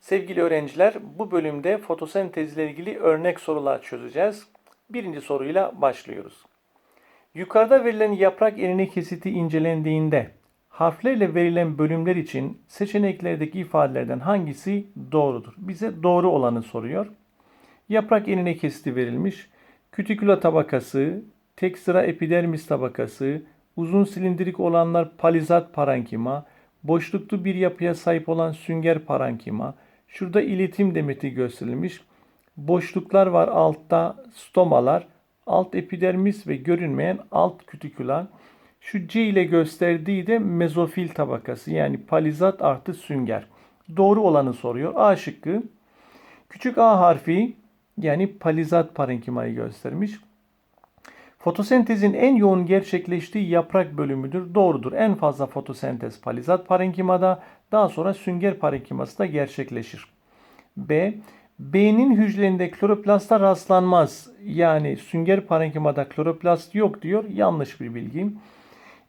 Sevgili öğrenciler, bu bölümde fotosentezle ilgili örnek sorular çözeceğiz. Birinci soruyla başlıyoruz. Yukarıda verilen yaprak enine kesiti incelendiğinde harflerle verilen bölümler için seçeneklerdeki ifadelerden hangisi doğrudur? Bize doğru olanı soruyor. Yaprak enine kesiti verilmiş. Kütiküla tabakası, tek sıra epidermis tabakası, uzun silindirik olanlar palizat parankima, boşluklu bir yapıya sahip olan sünger parankima, şurada iletim demeti gösterilmiş. Boşluklar var altta stomalar, alt epidermis ve görünmeyen alt kütiküla. Şu C ile gösterdiği de mezofil tabakası yani palizat artı sünger. Doğru olanı soruyor. A şıkkı. Küçük A harfi yani palizat parenkimayı göstermiş. Fotosentezin en yoğun gerçekleştiği yaprak bölümüdür. Doğrudur. En fazla fotosentez palizat parenkimada, daha sonra sünger parenkiması da gerçekleşir. B. B'nin hücrelerinde kloroplasta rastlanmaz. Yani sünger parenkimada kloroplast yok diyor. Yanlış bir bilgi.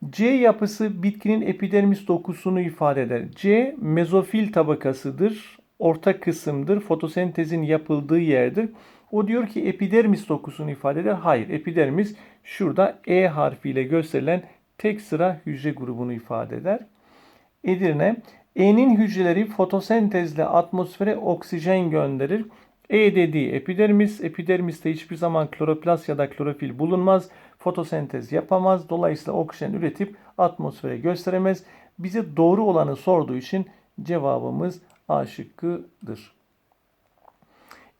C yapısı bitkinin epidermis dokusunu ifade eder. C mezofil tabakasıdır. Orta kısımdır. Fotosentezin yapıldığı yerdir. O diyor ki epidermis dokusunu ifade eder. Hayır, epidermis şurada E harfiyle gösterilen tek sıra hücre grubunu ifade eder. Edirne, E'nin hücreleri fotosentezle atmosfere oksijen gönderir. E dediği epidermis, epidermiste hiçbir zaman kloroplast ya da klorofil bulunmaz. Fotosentez yapamaz. Dolayısıyla oksijen üretip atmosfere gösteremez. Bize doğru olanı sorduğu için cevabımız A şıkkıdır.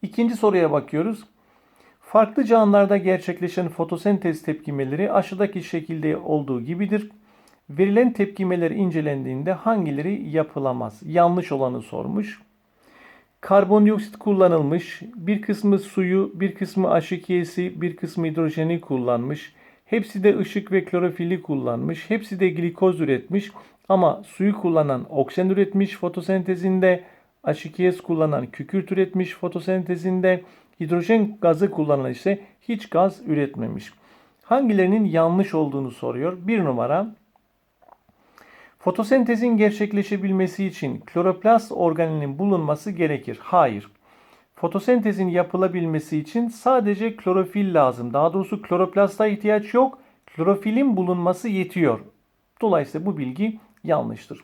İkinci soruya bakıyoruz. Farklı canlılarda gerçekleşen fotosentez tepkimeleri aşağıdaki şekilde olduğu gibidir. Verilen tepkimeler incelendiğinde hangileri yapılamaz? Yanlış olanı sormuş. Karbondioksit kullanılmış. Bir kısmı suyu, bir kısmı H2S'i, bir kısmı hidrojeni kullanmış. Hepsi de ışık ve klorofili kullanmış. Hepsi de glikoz üretmiş. Ama suyu kullanan oksijen üretmiş fotosentezinde. H2S kullanan kükürt üretmiş fotosentezinde. Hidrojen gazı kullanan ise hiç gaz üretmemiş. Hangilerinin yanlış olduğunu soruyor. Bir numara Fotosentezin gerçekleşebilmesi için kloroplast organelinin bulunması gerekir. Hayır. Fotosentezin yapılabilmesi için sadece klorofil lazım. Daha doğrusu kloroplasta ihtiyaç yok. Klorofilin bulunması yetiyor. Dolayısıyla bu bilgi yanlıştır.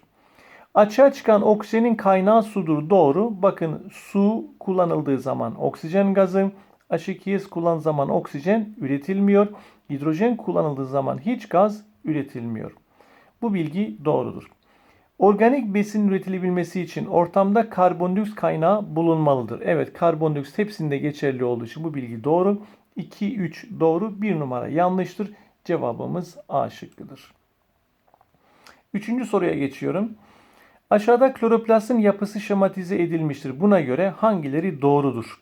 Açığa çıkan oksijenin kaynağı sudur. Doğru. Bakın su kullanıldığı zaman oksijen gazı, H2S kullanıldığı zaman oksijen üretilmiyor. Hidrojen kullanıldığı zaman hiç gaz üretilmiyor. Bu bilgi doğrudur. Organik besin üretilebilmesi için ortamda karbondioksit kaynağı bulunmalıdır. Evet karbondioksit hepsinde geçerli olduğu için bu bilgi doğru. 2, 3 doğru, 1 numara yanlıştır. Cevabımız A şıkkıdır. Üçüncü soruya geçiyorum. Aşağıda kloroplastın yapısı şematize edilmiştir. Buna göre hangileri doğrudur?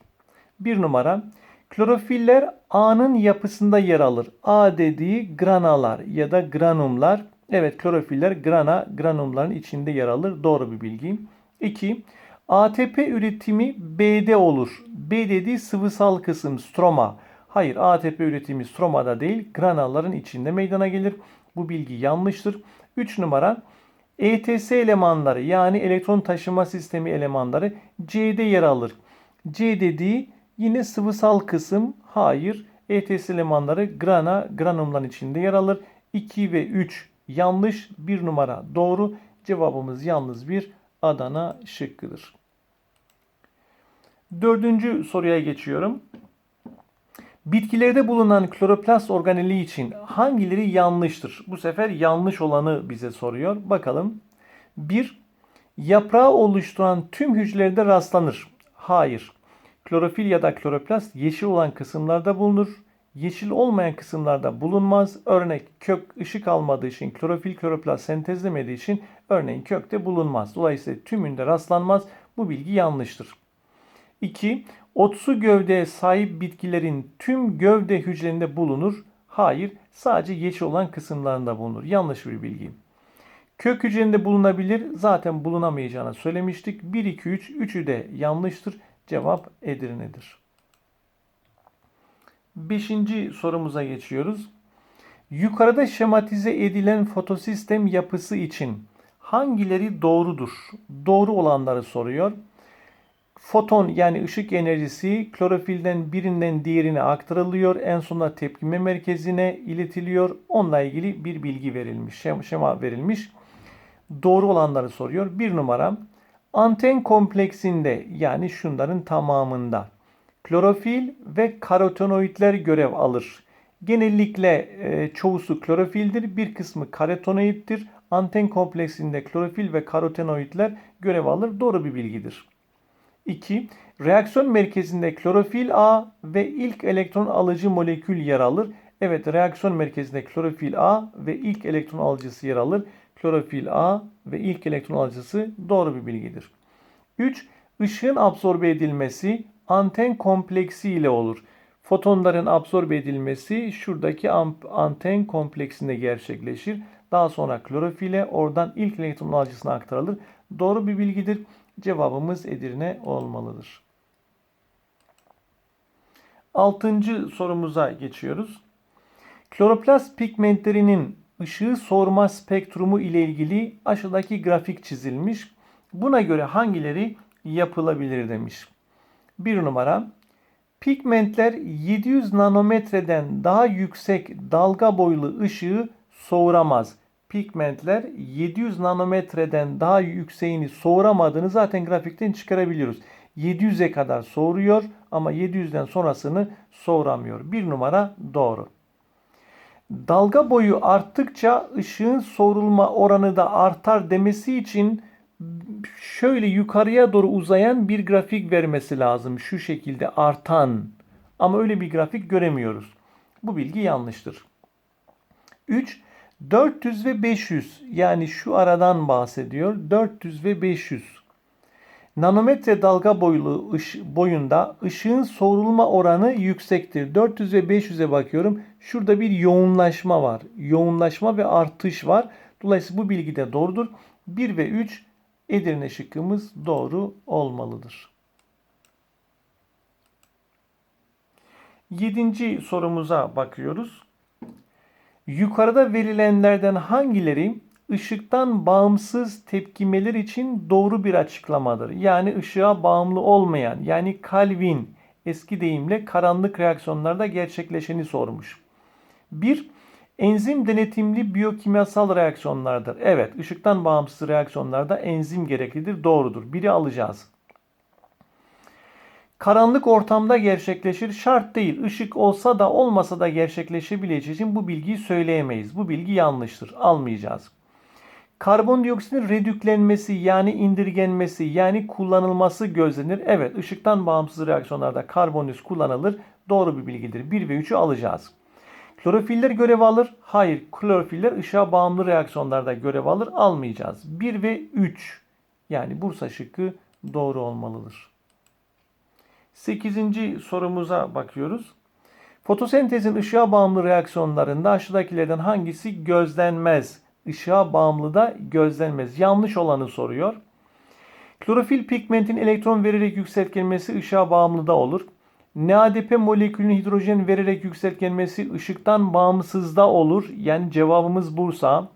Bir numara klorofiller A'nın yapısında yer alır. A dediği granalar ya da granumlar. Evet klorofiller grana, granumların içinde yer alır. Doğru bir bilgi. 2. ATP üretimi B'de olur. B dediği sıvısal kısım stroma. Hayır ATP üretimi stromada değil granaların içinde meydana gelir. Bu bilgi yanlıştır. 3 numara ETS elemanları yani elektron taşıma sistemi elemanları C'de yer alır. C dediği yine sıvısal kısım. Hayır. ETS elemanları grana, granumların içinde yer alır. 2 ve 3 yanlış. 1 numara doğru. Cevabımız yalnız bir Adana şıkkıdır. Dördüncü soruya geçiyorum. Bitkilerde bulunan kloroplast organeli için hangileri yanlıştır? Bu sefer yanlış olanı bize soruyor. Bakalım. 1. Yaprağı oluşturan tüm hücrelerde rastlanır. Hayır. Klorofil ya da kloroplast yeşil olan kısımlarda bulunur. Yeşil olmayan kısımlarda bulunmaz. Örnek kök ışık almadığı için klorofil kloroplast sentezlemediği için örneğin kökte bulunmaz. Dolayısıyla tümünde rastlanmaz. Bu bilgi yanlıştır. 2. Otsu gövdeye sahip bitkilerin tüm gövde hücrelerinde bulunur. Hayır, sadece yeşil olan kısımlarında bulunur. Yanlış bir bilgi. Kök hücrelerinde bulunabilir. Zaten bulunamayacağını söylemiştik. 1, 2, 3. Üçü de yanlıştır. Cevap Edirne'dir. Beşinci sorumuza geçiyoruz. Yukarıda şematize edilen fotosistem yapısı için hangileri doğrudur? Doğru olanları soruyor. Foton yani ışık enerjisi klorofilden birinden diğerine aktarılıyor. En sonunda tepkime merkezine iletiliyor. Onunla ilgili bir bilgi verilmiş, şem- şema verilmiş. Doğru olanları soruyor. Bir numara anten kompleksinde yani şunların tamamında klorofil ve karotenoidler görev alır. Genellikle e, çoğusu klorofildir, bir kısmı karotenoiddir. Anten kompleksinde klorofil ve karotenoidler görev alır. Doğru bir bilgidir. 2. Reaksiyon merkezinde klorofil A ve ilk elektron alıcı molekül yer alır. Evet reaksiyon merkezinde klorofil A ve ilk elektron alıcısı yer alır. Klorofil A ve ilk elektron alıcısı doğru bir bilgidir. 3. Işığın absorbe edilmesi anten kompleksi ile olur. Fotonların absorbe edilmesi şuradaki anten kompleksinde gerçekleşir. Daha sonra klorofile oradan ilk elektron alıcısına aktarılır. Doğru bir bilgidir. Cevabımız Edirne olmalıdır. Altıncı sorumuza geçiyoruz. Kloroplast pigmentlerinin ışığı soğurma spektrumu ile ilgili aşağıdaki grafik çizilmiş. Buna göre hangileri yapılabilir demiş. Bir numara Pigmentler 700 nanometreden daha yüksek dalga boylu ışığı soğuramaz. Pigmentler 700 nanometreden daha yükseğini soğuramadığını zaten grafikten çıkarabiliyoruz. 700'e kadar soğuruyor ama 700'den sonrasını soğuramıyor. Bir numara doğru. Dalga boyu arttıkça ışığın soğurulma oranı da artar demesi için şöyle yukarıya doğru uzayan bir grafik vermesi lazım. Şu şekilde artan. Ama öyle bir grafik göremiyoruz. Bu bilgi yanlıştır. 3. 400 ve 500 yani şu aradan bahsediyor. 400 ve 500. Nanometre dalga boylu ış, boyunda ışığın soğurulma oranı yüksektir. 400 ve 500'e bakıyorum. Şurada bir yoğunlaşma var. Yoğunlaşma ve artış var. Dolayısıyla bu bilgi de doğrudur. 1 ve 3 Edirne şıkkımız doğru olmalıdır. Yedinci sorumuza bakıyoruz. Yukarıda verilenlerden hangileri ışıktan bağımsız tepkimeler için doğru bir açıklamadır? Yani ışığa bağımlı olmayan yani Calvin eski deyimle karanlık reaksiyonlarda gerçekleşeni sormuş. 1. Enzim denetimli biyokimyasal reaksiyonlardır. Evet, ışıktan bağımsız reaksiyonlarda enzim gereklidir. Doğrudur. Biri alacağız. Karanlık ortamda gerçekleşir. Şart değil. Işık olsa da olmasa da gerçekleşebileceği için bu bilgiyi söyleyemeyiz. Bu bilgi yanlıştır. Almayacağız. Karbondioksitin redüklenmesi yani indirgenmesi yani kullanılması gözlenir. Evet ışıktan bağımsız reaksiyonlarda karbondioksit kullanılır. Doğru bir bilgidir. 1 ve 3'ü alacağız. Klorofiller görev alır. Hayır. Klorofiller ışığa bağımlı reaksiyonlarda görev alır. Almayacağız. 1 ve 3. Yani Bursa şıkkı doğru olmalıdır. 8. sorumuza bakıyoruz. Fotosentezin ışığa bağımlı reaksiyonlarında aşağıdakilerden hangisi gözlenmez? Işığa bağımlı da gözlenmez. Yanlış olanı soruyor. Klorofil pigmentin elektron vererek yükseltilmesi ışığa bağımlı da olur. NADP molekülünün hidrojen vererek yükseltgenmesi ışıktan bağımsız da olur. Yani cevabımız Bursa.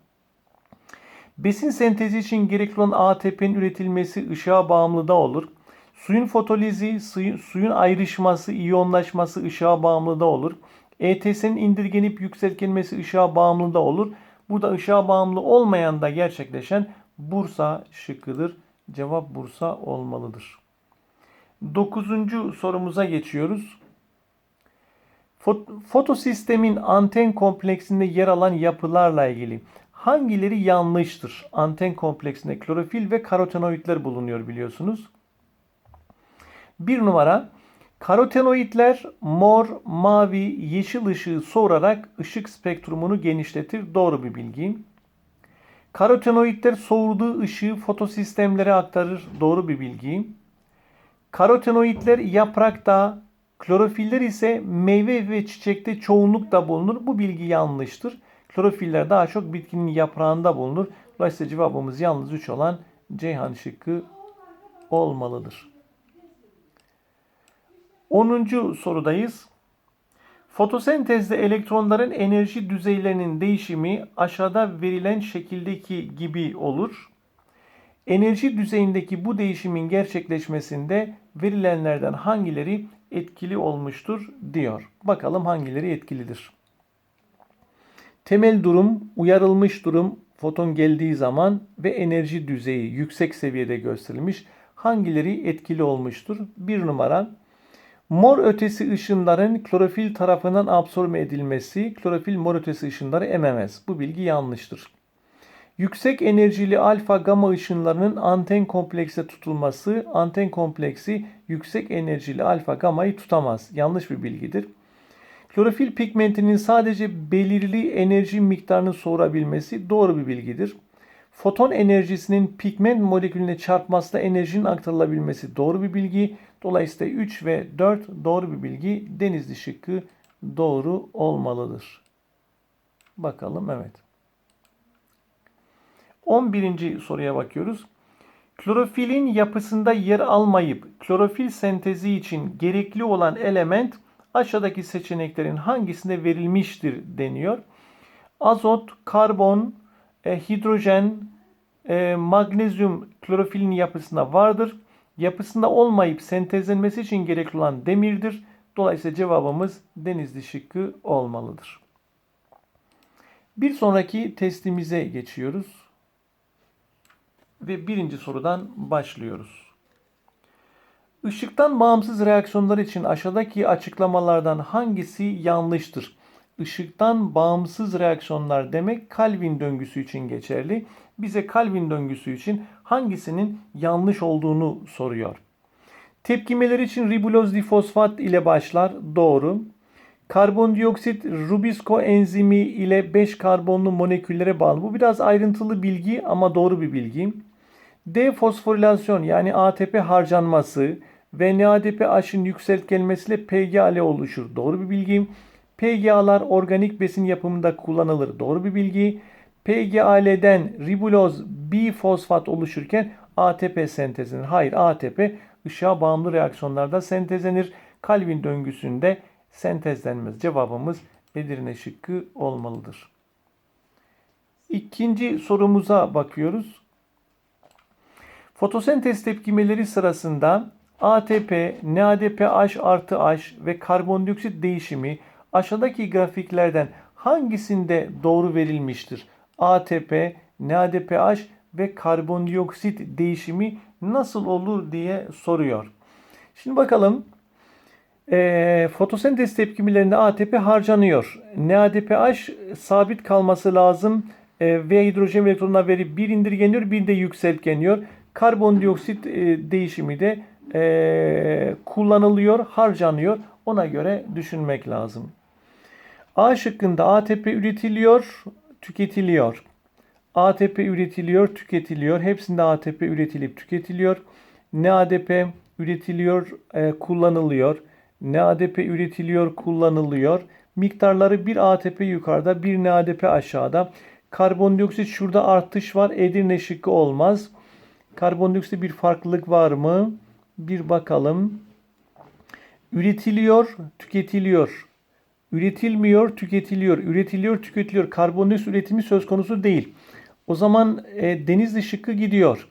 Besin sentezi için gerekli olan ATP'nin üretilmesi ışığa bağımlı da olur. Suyun fotolizi, suyun ayrışması, iyonlaşması ışığa bağımlı da olur. ETS'nin indirgenip yükseltgenmesi ışığa bağımlı da olur. Burada ışığa bağımlı olmayan da gerçekleşen Bursa şıkkıdır. Cevap Bursa olmalıdır. Dokuzuncu sorumuza geçiyoruz. Fotosistemin anten kompleksinde yer alan yapılarla ilgili hangileri yanlıştır? Anten kompleksinde klorofil ve karotenoidler bulunuyor biliyorsunuz. Bir numara karotenoidler mor, mavi, yeşil ışığı soğurarak ışık spektrumunu genişletir. Doğru bir bilgi. Karotenoidler soğurduğu ışığı fotosistemlere aktarır. Doğru bir bilgi. Karotenoidler yaprakta, klorofiller ise meyve ve çiçekte çoğunlukta bulunur. Bu bilgi yanlıştır. Klorofiller daha çok bitkinin yaprağında bulunur. Dolayısıyla cevabımız yalnız 3 olan Ceyhan şıkkı olmalıdır. 10. sorudayız. Fotosentezde elektronların enerji düzeylerinin değişimi aşağıda verilen şekildeki gibi olur. Enerji düzeyindeki bu değişimin gerçekleşmesinde verilenlerden hangileri etkili olmuştur diyor. Bakalım hangileri etkilidir. Temel durum, uyarılmış durum, foton geldiği zaman ve enerji düzeyi yüksek seviyede gösterilmiş. Hangileri etkili olmuştur? Bir numara Mor ötesi ışınların klorofil tarafından absorbe edilmesi, klorofil mor ötesi ışınları ememez. Bu bilgi yanlıştır. Yüksek enerjili alfa gamma ışınlarının anten komplekse tutulması, anten kompleksi yüksek enerjili alfa gamayı tutamaz. Yanlış bir bilgidir. Klorofil pigmentinin sadece belirli enerji miktarını soğurabilmesi doğru bir bilgidir. Foton enerjisinin pigment molekülüne çarpmasıyla enerjinin aktarılabilmesi doğru bir bilgi. Dolayısıyla 3 ve 4 doğru bir bilgi. Denizli şıkkı doğru olmalıdır. Bakalım evet. 11. soruya bakıyoruz. Klorofilin yapısında yer almayıp klorofil sentezi için gerekli olan element aşağıdaki seçeneklerin hangisinde verilmiştir deniyor. Azot, karbon, e, hidrojen, e, magnezyum klorofilin yapısında vardır. Yapısında olmayıp sentezlenmesi için gerekli olan demirdir. Dolayısıyla cevabımız denizli şıkkı olmalıdır. Bir sonraki testimize geçiyoruz. Ve birinci sorudan başlıyoruz. Işıktan bağımsız reaksiyonlar için aşağıdaki açıklamalardan hangisi yanlıştır? Işıktan bağımsız reaksiyonlar demek Calvin döngüsü için geçerli. Bize Calvin döngüsü için hangisinin yanlış olduğunu soruyor. Tepkimeler için ribuloz difosfat ile başlar. Doğru. Karbondioksit Rubisco enzimi ile 5 karbonlu moleküllere bağlı. Bu biraz ayrıntılı bilgi ama doğru bir bilgi. Defosforilasyon yani ATP harcanması ve NADPH'ın yükseltgelmesiyle PGAL oluşur. Doğru bir bilgi. PGA'lar organik besin yapımında kullanılır. Doğru bir bilgi. PGAL'den ribuloz bifosfat oluşurken ATP sentezlenir. Hayır ATP ışığa bağımlı reaksiyonlarda sentezlenir. Calvin döngüsünde sentezlenmez. Cevabımız Edirne şıkkı olmalıdır. İkinci sorumuza bakıyoruz. Fotosentez tepkimeleri sırasında ATP, NADPH artı H ve karbondioksit değişimi aşağıdaki grafiklerden hangisinde doğru verilmiştir? ATP, NADPH ve karbondioksit değişimi nasıl olur diye soruyor. Şimdi bakalım. E, fotosentez tepkimelerinde ATP harcanıyor. NADPH sabit kalması lazım. E, ve hidrojen elektronuna verip bir indirgeniyor, bir de yükseltgeniyor. Karbondioksit e, değişimi de e, kullanılıyor, harcanıyor. Ona göre düşünmek lazım. A şıkkında ATP üretiliyor, tüketiliyor. ATP üretiliyor, tüketiliyor. Hepsinde ATP üretilip tüketiliyor. Ne ADP üretiliyor, e, kullanılıyor. Ne ADP üretiliyor, kullanılıyor. Miktarları bir ATP yukarıda, bir NADP aşağıda. Karbondioksit şurada artış var. Edirne şıkkı olmaz. Karbondioksit bir farklılık var mı? Bir bakalım. Üretiliyor, tüketiliyor. Üretilmiyor, tüketiliyor. Üretiliyor, tüketiliyor. Karbondioksit üretimi söz konusu değil. O zaman e, Denizli şıkkı gidiyor.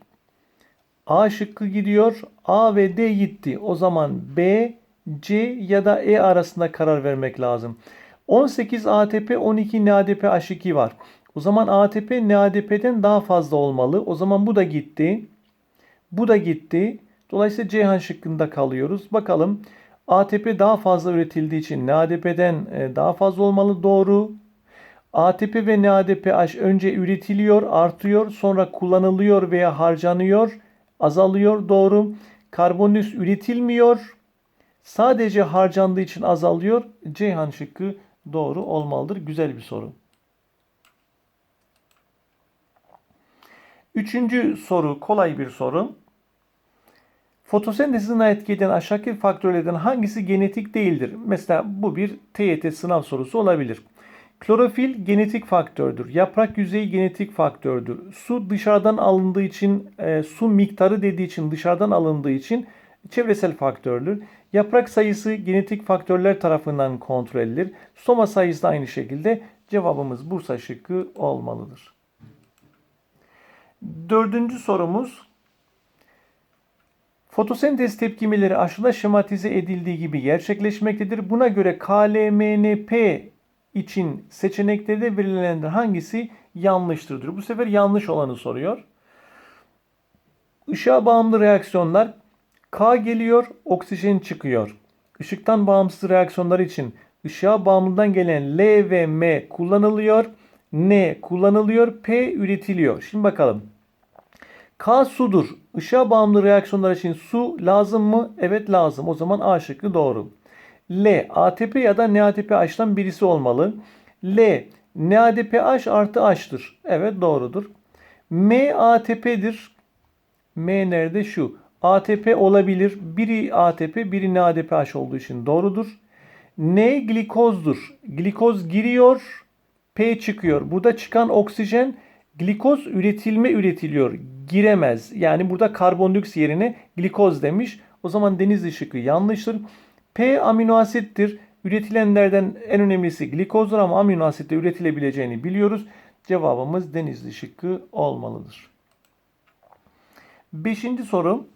A şıkkı gidiyor. A ve D gitti. O zaman B, C ya da E arasında karar vermek lazım. 18 ATP, 12 NADP H2 var. O zaman ATP NADP'den daha fazla olmalı. O zaman bu da gitti. Bu da gitti. Dolayısıyla Ceyhan şıkkında kalıyoruz. Bakalım ATP daha fazla üretildiği için NADP'den e, daha fazla olmalı. Doğru. ATP ve NADPH önce üretiliyor, artıyor, sonra kullanılıyor veya harcanıyor, azalıyor. Doğru. Karbondioksit üretilmiyor. Sadece harcandığı için azalıyor. Ceyhan şıkkı doğru olmalıdır. Güzel bir soru. Üçüncü soru kolay bir soru. Fotosentezine etki eden aşağıdaki faktörlerden hangisi genetik değildir? Mesela bu bir TYT sınav sorusu olabilir. Klorofil genetik faktördür. Yaprak yüzeyi genetik faktördür. Su dışarıdan alındığı için, e, su miktarı dediği için dışarıdan alındığı için çevresel faktördür. Yaprak sayısı genetik faktörler tarafından kontrol edilir. Soma sayısı da aynı şekilde cevabımız Bursa şıkkı olmalıdır. Dördüncü sorumuz Fotosentez tepkimeleri aşağıda şematize edildiği gibi gerçekleşmektedir. Buna göre KLMNP için seçeneklerde verilenler hangisi yanlıştır. Bu sefer yanlış olanı soruyor. Işığa bağımlı reaksiyonlar K geliyor, oksijen çıkıyor. Işıktan bağımsız reaksiyonlar için ışığa bağımlıdan gelen L ve M kullanılıyor. N kullanılıyor, P üretiliyor. Şimdi bakalım. K sudur. Işığa bağımlı reaksiyonlar için su lazım mı? Evet lazım. O zaman A şıkkı doğru. L ATP ya da NADPH'tan birisi olmalı. L NADPH artı H'tır. Evet doğrudur. M ATP'dir. M nerede? Şu. ATP olabilir. Biri ATP, biri NADPH olduğu için doğrudur. N glikozdur. Glikoz giriyor, P çıkıyor. Burada çıkan oksijen glikoz üretilme üretiliyor. Giremez. Yani burada karbondioksit yerine glikoz demiş. O zaman deniz ışıkı yanlıştır. P amino asittir. Üretilenlerden en önemlisi glikozdur ama amino asitte üretilebileceğini biliyoruz. Cevabımız deniz şıkkı olmalıdır. Beşinci soru.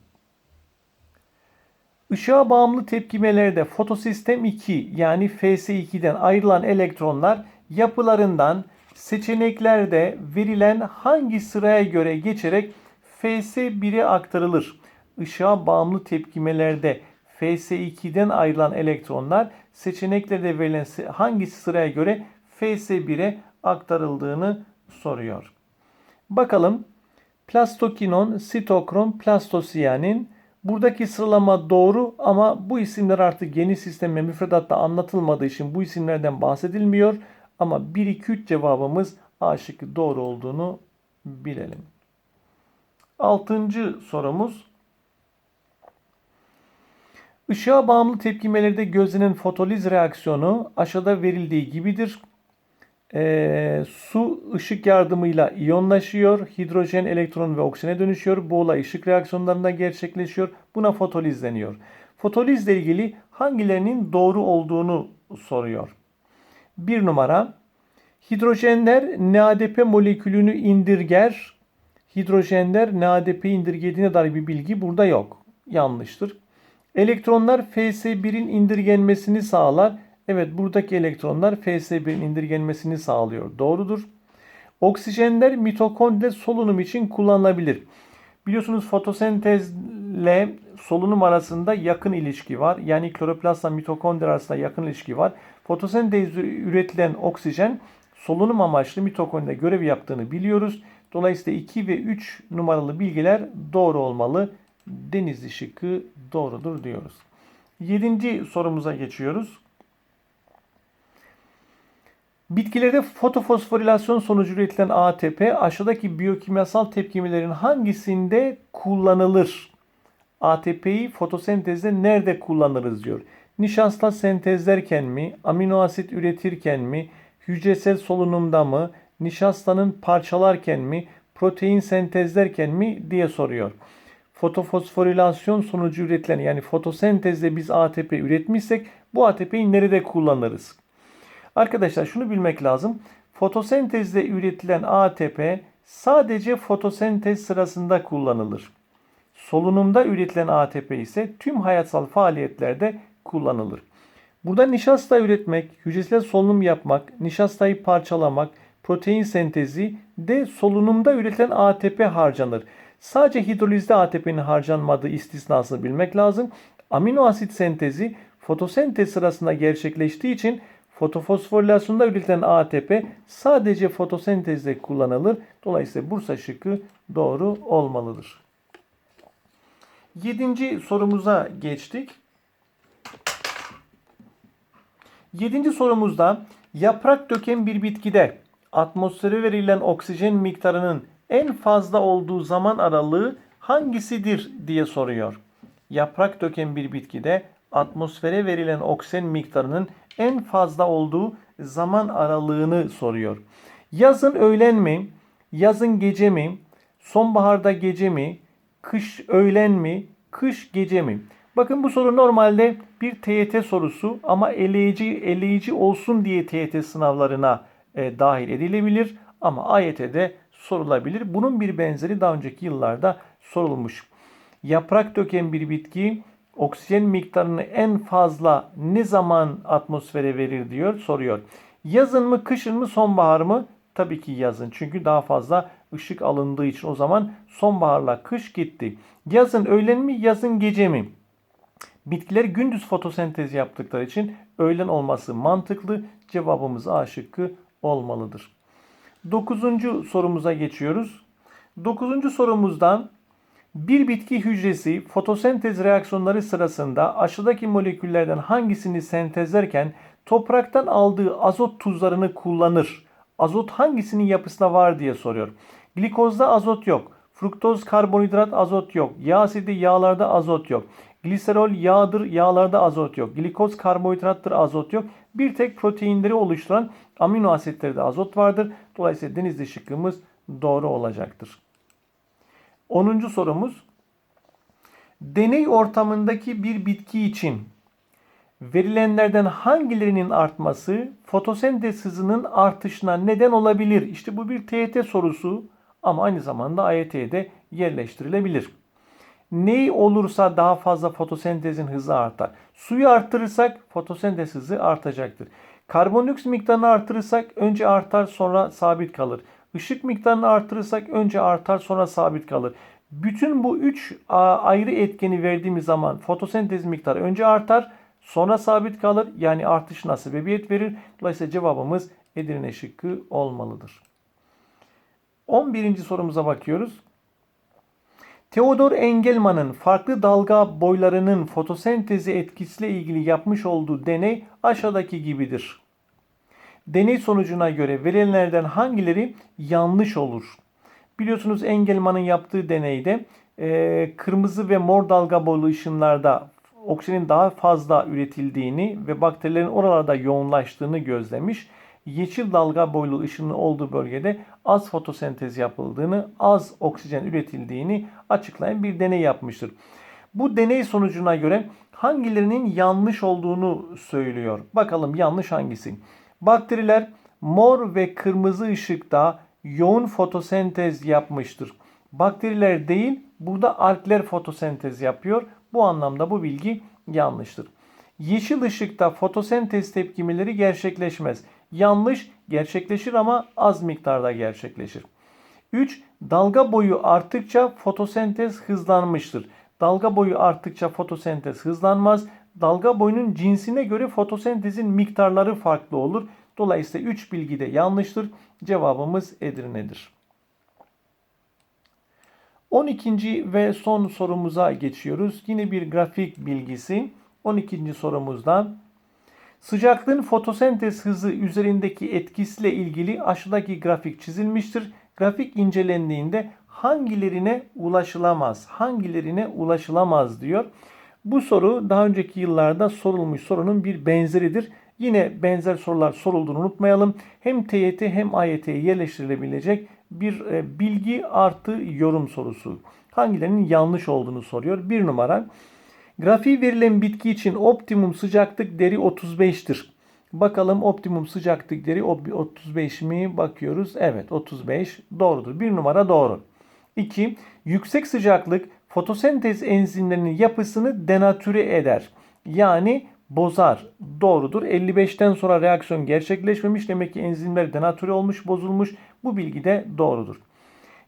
Işığa bağımlı tepkimelerde fotosistem 2 yani FS2'den ayrılan elektronlar yapılarından seçeneklerde verilen hangi sıraya göre geçerek FS1'e aktarılır? Işığa bağımlı tepkimelerde FS2'den ayrılan elektronlar seçeneklerde verilen hangi sıraya göre FS1'e aktarıldığını soruyor. Bakalım plastokinon, sitokrom, plastosiyanin Buradaki sıralama doğru ama bu isimler artık yeni sistem ve müfredatta anlatılmadığı için bu isimlerden bahsedilmiyor. Ama 1 2 3 cevabımız A şıkkı doğru olduğunu bilelim. Altıncı sorumuz. Işığa bağımlı tepkimelerde gözlenen fotoliz reaksiyonu aşağıda verildiği gibidir. E, su ışık yardımıyla iyonlaşıyor. Hidrojen, elektron ve oksijene dönüşüyor. Bu olay ışık reaksiyonlarında gerçekleşiyor. Buna fotoliz deniyor. Fotolizle ilgili hangilerinin doğru olduğunu soruyor. Bir numara hidrojenler NADP molekülünü indirger. Hidrojenler NADP indirgediğine dair bir bilgi burada yok. Yanlıştır. Elektronlar FS1'in indirgenmesini sağlar. Evet buradaki elektronlar FS1'in indirgenmesini sağlıyor. Doğrudur. Oksijenler mitokondride solunum için kullanılabilir. Biliyorsunuz fotosentezle solunum arasında yakın ilişki var. Yani kloroplastla mitokondri arasında yakın ilişki var. Fotosentezde üretilen oksijen solunum amaçlı mitokondride görev yaptığını biliyoruz. Dolayısıyla 2 ve 3 numaralı bilgiler doğru olmalı. Denizli şıkkı doğrudur diyoruz. 7. sorumuza geçiyoruz. Bitkilerde fotofosforilasyon sonucu üretilen ATP aşağıdaki biyokimyasal tepkimelerin hangisinde kullanılır? ATP'yi fotosentezde nerede kullanırız diyor. Nişasta sentezlerken mi, amino asit üretirken mi, hücresel solunumda mı, nişastanın parçalarken mi, protein sentezlerken mi diye soruyor. Fotofosforilasyon sonucu üretilen yani fotosentezde biz ATP üretmişsek bu ATP'yi nerede kullanırız? Arkadaşlar şunu bilmek lazım. Fotosentezde üretilen ATP sadece fotosentez sırasında kullanılır. Solunumda üretilen ATP ise tüm hayatsal faaliyetlerde kullanılır. Burada nişasta üretmek, hücresel solunum yapmak, nişastayı parçalamak, protein sentezi de solunumda üretilen ATP harcanır. Sadece hidrolizde ATP'nin harcanmadığı istisnasını bilmek lazım. Amino asit sentezi fotosentez sırasında gerçekleştiği için Fotofosforilasyonda üretilen ATP sadece fotosentezde kullanılır. Dolayısıyla Bursa şıkkı doğru olmalıdır. Yedinci sorumuza geçtik. Yedinci sorumuzda yaprak döken bir bitkide atmosfere verilen oksijen miktarının en fazla olduğu zaman aralığı hangisidir diye soruyor. Yaprak döken bir bitkide atmosfere verilen oksijen miktarının en fazla olduğu zaman aralığını soruyor. Yazın öğlen mi? Yazın gece mi? Sonbaharda gece mi? Kış öğlen mi? Kış gece mi? Bakın bu soru normalde bir TYT sorusu ama eleyici, eleyici olsun diye TYT sınavlarına e, dahil edilebilir ama AYT'de sorulabilir. Bunun bir benzeri daha önceki yıllarda sorulmuş. Yaprak döken bir bitki oksijen miktarını en fazla ne zaman atmosfere verir diyor soruyor. Yazın mı kışın mı sonbahar mı? Tabii ki yazın. Çünkü daha fazla ışık alındığı için o zaman sonbaharla kış gitti. Yazın öğlen mi yazın gece mi? Bitkiler gündüz fotosentez yaptıkları için öğlen olması mantıklı. Cevabımız A şıkkı olmalıdır. Dokuzuncu sorumuza geçiyoruz. Dokuzuncu sorumuzdan bir bitki hücresi fotosentez reaksiyonları sırasında aşağıdaki moleküllerden hangisini sentezlerken topraktan aldığı azot tuzlarını kullanır? Azot hangisinin yapısında var diye soruyor. Glikozda azot yok. Fruktoz, karbonhidrat, azot yok. Yağ asidi, yağlarda azot yok. Gliserol yağdır, yağlarda azot yok. Glikoz karbonhidrattır, azot yok. Bir tek proteinleri oluşturan amino asitlerde azot vardır. Dolayısıyla denizli şıkkımız doğru olacaktır. 10. sorumuz. Deney ortamındaki bir bitki için verilenlerden hangilerinin artması fotosentez hızının artışına neden olabilir? İşte bu bir TYT sorusu ama aynı zamanda AYT'ye de yerleştirilebilir. Ney olursa daha fazla fotosentezin hızı artar. Suyu arttırırsak fotosentez hızı artacaktır. Karbondioksit miktarını artırırsak önce artar sonra sabit kalır. Işık miktarını artırırsak önce artar sonra sabit kalır. Bütün bu üç ayrı etkeni verdiğimiz zaman fotosentez miktarı önce artar sonra sabit kalır. Yani artışına sebebiyet verir. Dolayısıyla cevabımız Edirne şıkkı olmalıdır. 11. sorumuza bakıyoruz. Theodor Engelmann'ın farklı dalga boylarının fotosentezi etkisiyle ilgili yapmış olduğu deney aşağıdaki gibidir. Deney sonucuna göre verilenlerden hangileri yanlış olur? Biliyorsunuz Engelmann'ın yaptığı deneyde e, kırmızı ve mor dalga boylu ışınlarda oksijenin daha fazla üretildiğini ve bakterilerin oralarda yoğunlaştığını gözlemiş. Yeşil dalga boylu ışının olduğu bölgede az fotosentez yapıldığını, az oksijen üretildiğini açıklayan bir deney yapmıştır. Bu deney sonucuna göre hangilerinin yanlış olduğunu söylüyor. Bakalım yanlış hangisi? Bakteriler mor ve kırmızı ışıkta yoğun fotosentez yapmıştır. Bakteriler değil, burada algler fotosentez yapıyor. Bu anlamda bu bilgi yanlıştır. Yeşil ışıkta fotosentez tepkimeleri gerçekleşmez. Yanlış, gerçekleşir ama az miktarda gerçekleşir. 3. Dalga boyu arttıkça fotosentez hızlanmıştır. Dalga boyu arttıkça fotosentez hızlanmaz. Dalga boyunun cinsine göre fotosentezin miktarları farklı olur. Dolayısıyla 3 bilgi de yanlıştır. Cevabımız Edirne'dir. 12. ve son sorumuza geçiyoruz. Yine bir grafik bilgisi. 12. sorumuzdan sıcaklığın fotosentez hızı üzerindeki etkisiyle ilgili aşağıdaki grafik çizilmiştir. Grafik incelendiğinde hangilerine ulaşılamaz, hangilerine ulaşılamaz diyor. Bu soru daha önceki yıllarda sorulmuş sorunun bir benzeridir. Yine benzer sorular sorulduğunu unutmayalım. Hem TYT hem AYT'ye yerleştirilebilecek bir e, bilgi artı yorum sorusu. Hangilerinin yanlış olduğunu soruyor. Bir numara. Grafiği verilen bitki için optimum sıcaklık deri 35'tir. Bakalım optimum sıcaklık deri 35 mi? Bakıyoruz. Evet 35 doğrudur. Bir numara doğru. 2. Yüksek sıcaklık fotosentez enzimlerinin yapısını denatüre eder. Yani bozar. Doğrudur. 55'ten sonra reaksiyon gerçekleşmemiş. Demek ki enzimler denatüre olmuş, bozulmuş. Bu bilgi de doğrudur.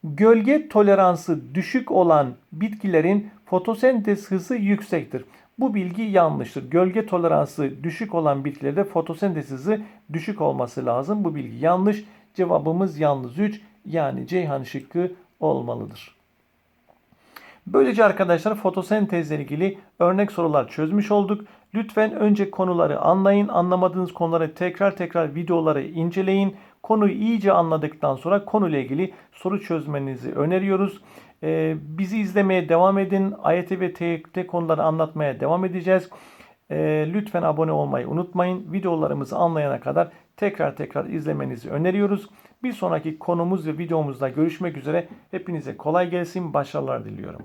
Gölge toleransı düşük olan bitkilerin fotosentez hızı yüksektir. Bu bilgi yanlıştır. Gölge toleransı düşük olan bitkilerde fotosentez hızı düşük olması lazım. Bu bilgi yanlış. Cevabımız yalnız 3 yani Ceyhan şıkkı olmalıdır. Böylece arkadaşlar fotosentezle ilgili örnek sorular çözmüş olduk. Lütfen önce konuları anlayın. Anlamadığınız konuları tekrar tekrar videoları inceleyin. Konuyu iyice anladıktan sonra konuyla ilgili soru çözmenizi öneriyoruz. Ee, bizi izlemeye devam edin. AYT ve TYT konuları anlatmaya devam edeceğiz. Ee, lütfen abone olmayı unutmayın. Videolarımızı anlayana kadar tekrar tekrar izlemenizi öneriyoruz. Bir sonraki konumuz ve videomuzda görüşmek üzere. Hepinize kolay gelsin. Başarılar diliyorum.